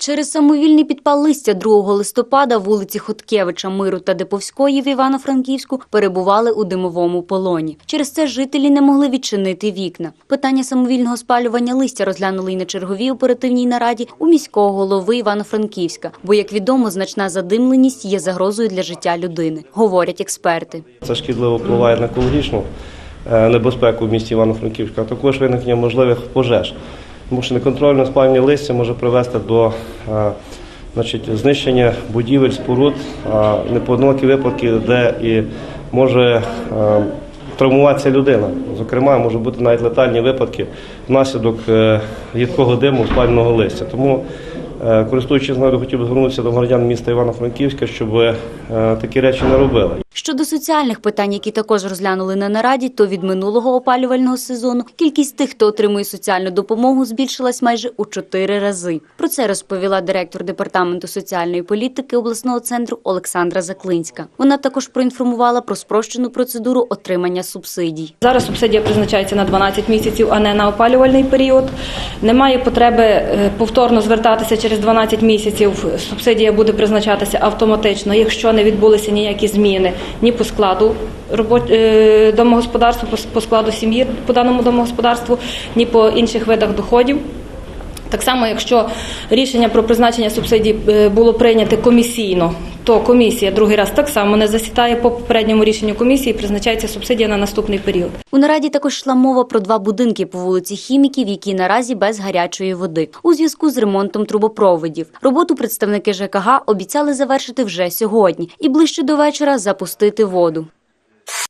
Через самовільний підпал листя 2 листопада вулиці Хоткевича, Миру та Деповської в Івано-Франківську перебували у димовому полоні. Через це жителі не могли відчинити вікна. Питання самовільного спалювання листя розглянули й на черговій оперативній нараді у міського голови Івано-Франківська. Бо, як відомо, значна задимленість є загрозою для життя людини, говорять експерти. Це шкідливо впливає на екологічну е, небезпеку в місті Івано-Франківська, а також виникнення можливих пожеж. Тому що неконтрольне спалення листя може привести до е, значить, знищення будівель, споруд, непоодинокі випадки, де і може е, травмуватися людина. Зокрема, може бути навіть летальні випадки внаслідок е, їдкого диму спального листя. Тому Е, Користуючись нагодою, хотів би звернутися до громадян міста Івано-Франківська, щоб е, такі речі не робили. Щодо соціальних питань, які також розглянули на нараді, то від минулого опалювального сезону кількість тих, хто отримує соціальну допомогу, збільшилась майже у чотири рази. Про це розповіла директор департаменту соціальної політики обласного центру Олександра Заклинська. Вона також проінформувала про спрощену процедуру отримання субсидій. Зараз субсидія призначається на 12 місяців, а не на опалювальний період. Немає потреби е, повторно звертатися через 12 місяців. Субсидія буде призначатися автоматично, якщо не відбулися ніякі зміни ні по складу е, домогосподарства, по складу сім'ї по даному домогосподарству, ні по інших видах доходів. Так само, якщо рішення про призначення субсидій е, було прийнято комісійно, то комісія другий раз так само не засідає по попередньому рішенню комісії, призначається субсидія на наступний період. У нараді також йшла мова про два будинки по вулиці Хіміків, які наразі без гарячої води у зв'язку з ремонтом трубопроводів. Роботу представники ЖКГ обіцяли завершити вже сьогодні і ближче до вечора запустити воду.